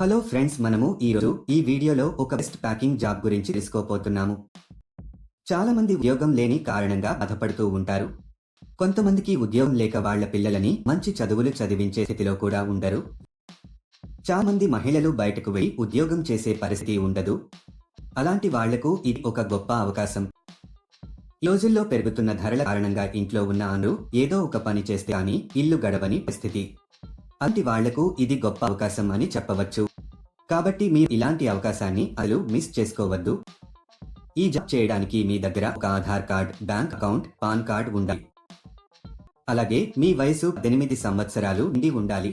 Hello friends మనము ఈరోజు ఈ వీడియోలో ఒక బెస్ట్ ప్యాకింగ్ జాబ్ గురించి తెలుసుకోపోతున్నాము చాలా మంది ఉద్యోగం లేని కారణంగా బాధపడుతూ ఉంటారు. కొంతమందికి ఉద్యోగం లేక వాళ్ళ పిల్లలని మంచి చదువులు చదివించే స్థితిలో కూడా ఉండరు. చాలా మంది మహిళలు బయటకు వెళ్ళి ఉద్యోగం చేసే పరిస్థితి ఉండదు. అలాంటి వాళ్ళకు ఇది ఒక గొప్ప అవకాశం. రోజుల్లో పెరుగుతున్న ధరల కారణంగా ఇంట్లో ఉన్న అందరూ ఏదో ఒక పని చేస్తే కానీ ఇల్లు గడవని పరిస్థితి. అంటి వాళ్ళకు ఇది గొప్ప అవకాశం అని చెప్పవచ్చు. కాబట్టి మీరు ఇలాంటి అవకాశాన్ని అసలు మిస్ చేసుకోవద్దు. ఈ జాబ్ చేయడానికి మీ దగ్గర ఒక Aadhaar card bank account PAN card ఉండాలి. అలాగే మీ వయసు పద్దెనిమిది సంవత్సరాలు నిండి ఉండాలి.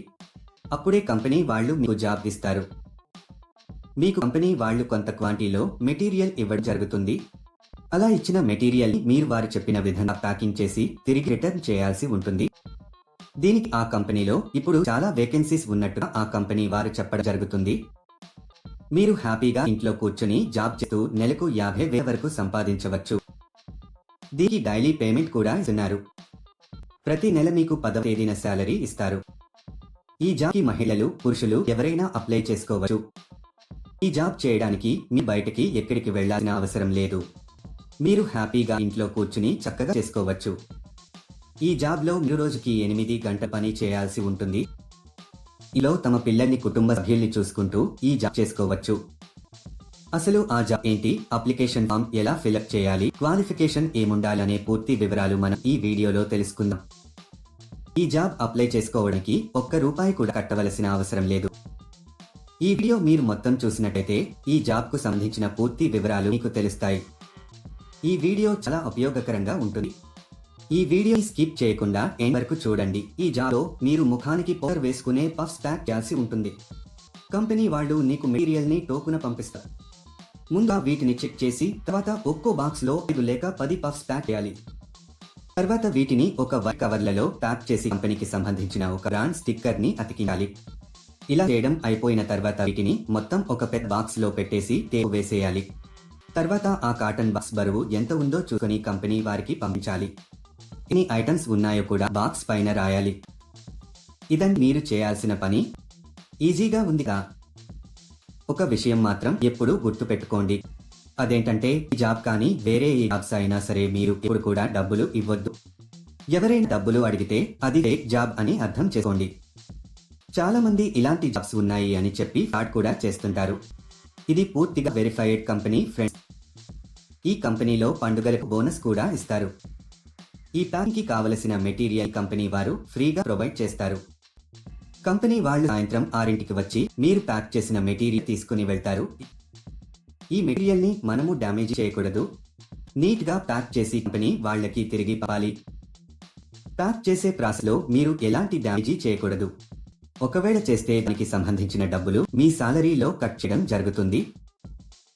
అప్పుడే కంపెనీ వాళ్ళు మీకు జాబ్ ఇస్తారు. మీకు కంపెనీ వాళ్ళు కొంత క్వాంటిటీలో మెటీరియల్ ఇవ్వడం జరుగుతుంది. అలా ఇచ్చిన మెటీరియల్ మీరు వారు చెప్పిన విధంగా ప్యాకింగ్ చేసి తిరిగి రిటర్న్ చేయాల్సి ఉంటుంది. దీనికి ఆ కంపెనీలో ఇప్పుడు చాలా వేకెన్సీస్ ఉన్నట్టుగా ఆ కంపెనీ వారు చెప్పడం జరుగుతుంది. మీరు హ్యాపీగా ఇంట్లో కూర్చుని జాబ్ చేస్తూ నెలకు యాభై వేల వరకు సంపాదించవచ్చు. దీనికి డైలీ పేమెంట్ కూడా ఇస్తున్నారు. ప్రతి నెల మీకు పదవ తేదీన శాలరీ ఇస్తారు. ఈ జాబ్కి మహిళలు పురుషులు ఎవరైనా అప్లై చేసుకోవచ్చు. ఈ జాబ్ చేయడానికి మీ బయటకి ఎక్కడికి వెళ్ళాల్సిన అవసరం లేదు. మీరు హ్యాపీగా ఇంట్లో కూర్చుని చక్కగా చేసుకోవచ్చు. ఈ జాబ్లో మీరు రోజుకి ఎనిమిది గంట పని చేయాల్సి ఉంటుంది. ఇలా తమ పిల్లల్ని కుటుంబ సభ్యుల్ని చూసుకుంటూ ఈ జాబ్ చేసుకోవచ్చు. అసలు ఆ జాబ్ ఏంటి? అప్లికేషన్ ఫామ్ ఎలా ఫిలప్ చేయాలి? క్వాలిఫికేషన్ ఏముండాలనే పూర్తి వివరాలు మనం ఈ వీడియోలో తెలుసుకుందాం. ఈ జాబ్ అప్లై చేసుకోవడానికి ఒక్క రూపాయి కూడా కట్టవలసిన అవసరం లేదు. ఈ వీడియో మీరు మొత్తం చూసినట్టయితే ఈ జాబ్కు సంబంధించిన పూర్తి వివరాలు మీకు తెలుస్తాయి. ఈ వీడియో చాలా ఉపయోగకరంగా ఉంటుంది. ఈ వీడియో స్కిప్ చేయకుండా ఎండ్ వరకు చూడండి. ఈ జాలో మీరు ముఖానికి పౌడర్ వేసుకునే పఫ్స్ ప్యాక్ చేయాల్సి ఉంటుంది. కంపెనీ వాళ్ళు నీకు మెటీరియల్ని టోకున పంపిస్తారు. ముందుగా వీటిని చెక్ చేసి తర్వాత ఒక్కో బాక్స్లో ఐదు లేక పది పఫ్స్ ప్యాక్ చేయాలి తర్వాత వీటిని ఒక వైట్ కవర్లలో ప్యాక్ చేసి కంపెనీకి సంబంధించిన ఒక బ్రాండ్ స్టిక్కర్ని అతికించాలి. ఇలా చేయడం అయిపోయిన తర్వాత వీటిని మొత్తం ఒక పెద్ద బాక్స్లో పెట్టేసి టేపు వేసేయాలి. తర్వాత ఆ కాటన్ బాక్స్ బరువు ఎంత ఉందో చూసుకొని కంపెనీ వారికి పంపించాలి. ఎన్ని ఐటమ్స్ ఉన్నాయో కూడా బాక్స్ పైన రాయాలి. ఇదని మీరు చేయాల్సిన పని. ఈజీగా ఉందిగా ఒక విషయం మాత్రం ఎప్పుడూ గుర్తుపెట్టుకోండి. అదేంటంటే ఈ జాబ్ కానీ వేరే ఏ జాబ్స్ అయినా సరే మీరు ఇప్పుడు కూడా డబ్బులు ఇవ్వద్దు. ఎవరైనా డబ్బులు అడిగితే అది ఫేక్ జాబ్ అని అర్థం చేసుకోండి. చాలా మంది ఇలాంటి జాబ్స్ ఉన్నాయి అని చెప్పి ఫ్రాడ్ కూడా చేస్తుంటారు. ఇది పూర్తిగా వెరిఫైడ్ కంపెనీ ఫ్రెండ్స్ ఈ కంపెనీలో పండుగలకు బోనస్ కూడా ఇస్తారు. ఈ ప్యాక్కి కావలసిన మెటీరియల్ కంపెనీ వారు ఫ్రీగా ప్రొవైడ్ చేస్తారు. కంపెనీ వాళ్ళు సాయంత్రం ఆరింటికి వచ్చి మీరు ప్యాక్ చేసిన మెటీరియల్ తీసుకుని వెళ్తారు. ఈ మెటీరియల్ని మనము డ్యామేజ్ చేయకూడదు. నీట్గా ప్యాక్ చేసి కంపెనీ వాళ్ళకి తిరిగి పాలి ప్యాక్ చేసే ప్రాసెస్లో మీరు ఎలాంటి డ్యామేజీ చేయకూడదు. ఒకవేళ చేస్తే దానికి సంబంధించిన డబ్బులు మీ సాలరీలో కట్ చేయడం జరుగుతుంది.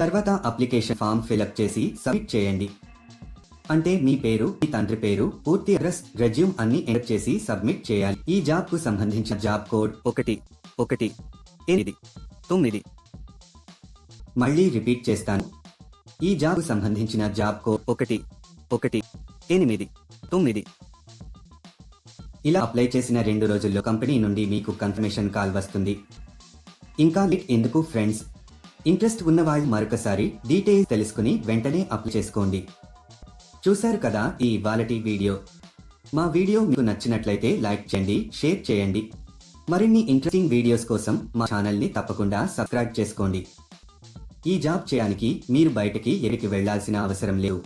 తర్వాత అప్లికేషన్ ఫామ్ ఫిలప్ చేసి సబ్మిట్ చేయండి. అంటే మీ పేరు మీ తండ్రి పేరు పూర్తి అడ్రస్ రెజ్యూమ్ అన్ని ఎంటర్ చేసి సబ్మిట్ చేయాలి. ఈ జాబ్కు సంబంధించిన జాబ్ కోడ్ ఒకటి ఒకటి ఎనిమిది తొమ్మిది. మళ్ళీ రిపీట్ చేస్తాను. ఈ జాబ్కు సంబంధించిన జాబ్ కోడ్ ఒకటి ఒకటి ఎనిమిది తొమ్మిది. ఇలా అప్లై చేసిన రెండు రోజుల్లో కంపెనీ నుండి మీకు కన్ఫర్మేషన్ కాల్ వస్తుంది. ఇంకా లిట్ ఎందుకు ఫ్రెండ్స్? ఇంట్రెస్ట్ ఉన్న వాళ్ళు మరొకసారి డీటెయిల్స్ తెలుసుకుని వెంటనే అప్లై చేసుకోండి. చూశారు కదా ఈ వాలటి వీడియో? మా వీడియో మీకు నచ్చినట్లయితే లైక్ చేయండి షేర్ చేయండి. మరిన్ని ఇంట్రెస్టింగ్ వీడియోస్ కోసం మా ఛానల్ని తప్పకుండా సబ్స్క్రైబ్ చేసుకోండి. ఈ జాబ్ చేయడానికి మీరు బయటకి ఎడికి వెళ్ళాల్సిన అవసరం లేదు